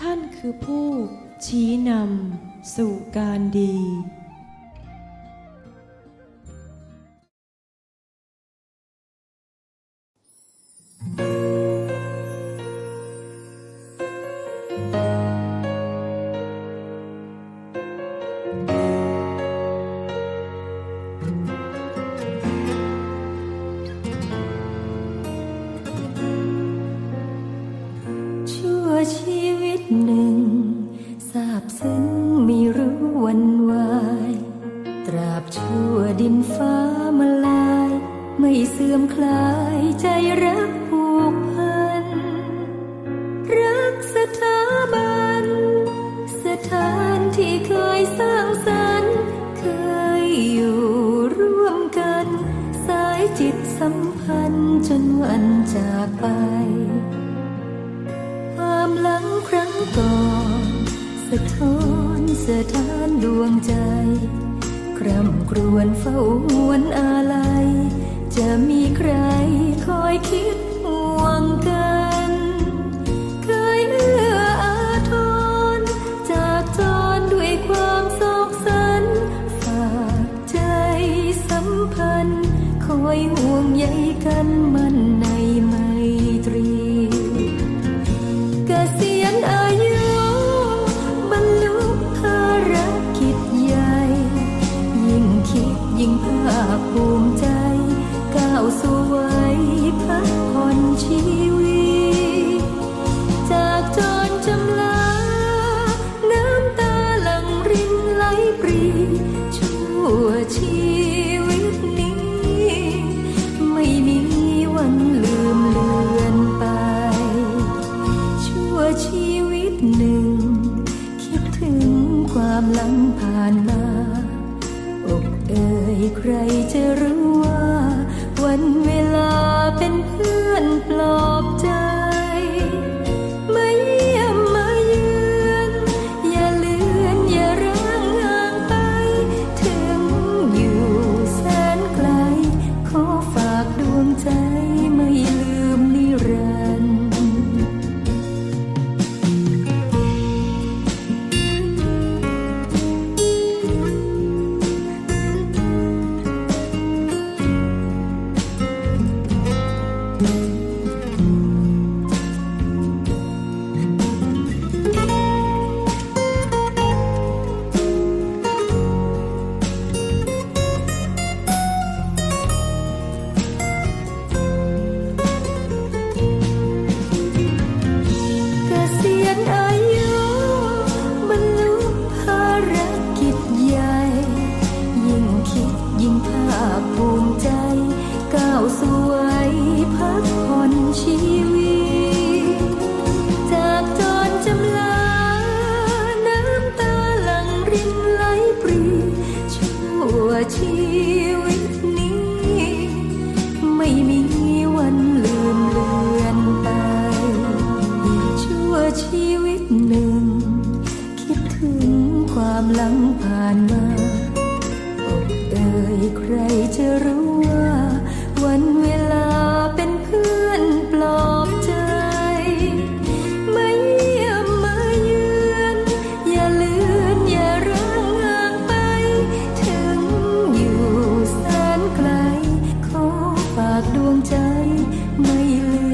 ท่านคือผู้ชี้นำสู่การดีชั่วชี ชั่วดินฟ้ามาลาย ไม่เสื่อมคลายใจรักผูกพัน รักสถาบัน สถานที่เคยสร้างสรรค์เคยอยู่ร่วมกัน สายจิตสัมพันธ์จนวันจากไป ความหลังครั้งก่อน สะท้อนสถานดวงใจ ร่ำครวญเฝ้าหวนอาลัย จะมีใครคอยคิดห่วงกัน เคยเอื้ออาทรจากจรด้วยความโศกสัน ฝากใจสัมพันธ์ คอยห่วงใยกันมัน ใครจะ รินไหลปรีชั่วชีวิตนี้ ไม่มีวันลืมเลือนไป ชั่วชีวิตหนึ่ง คิดถึงความหลังผ่านมาอกเอ่ยใครจะรู้ วงใจไม่ลืม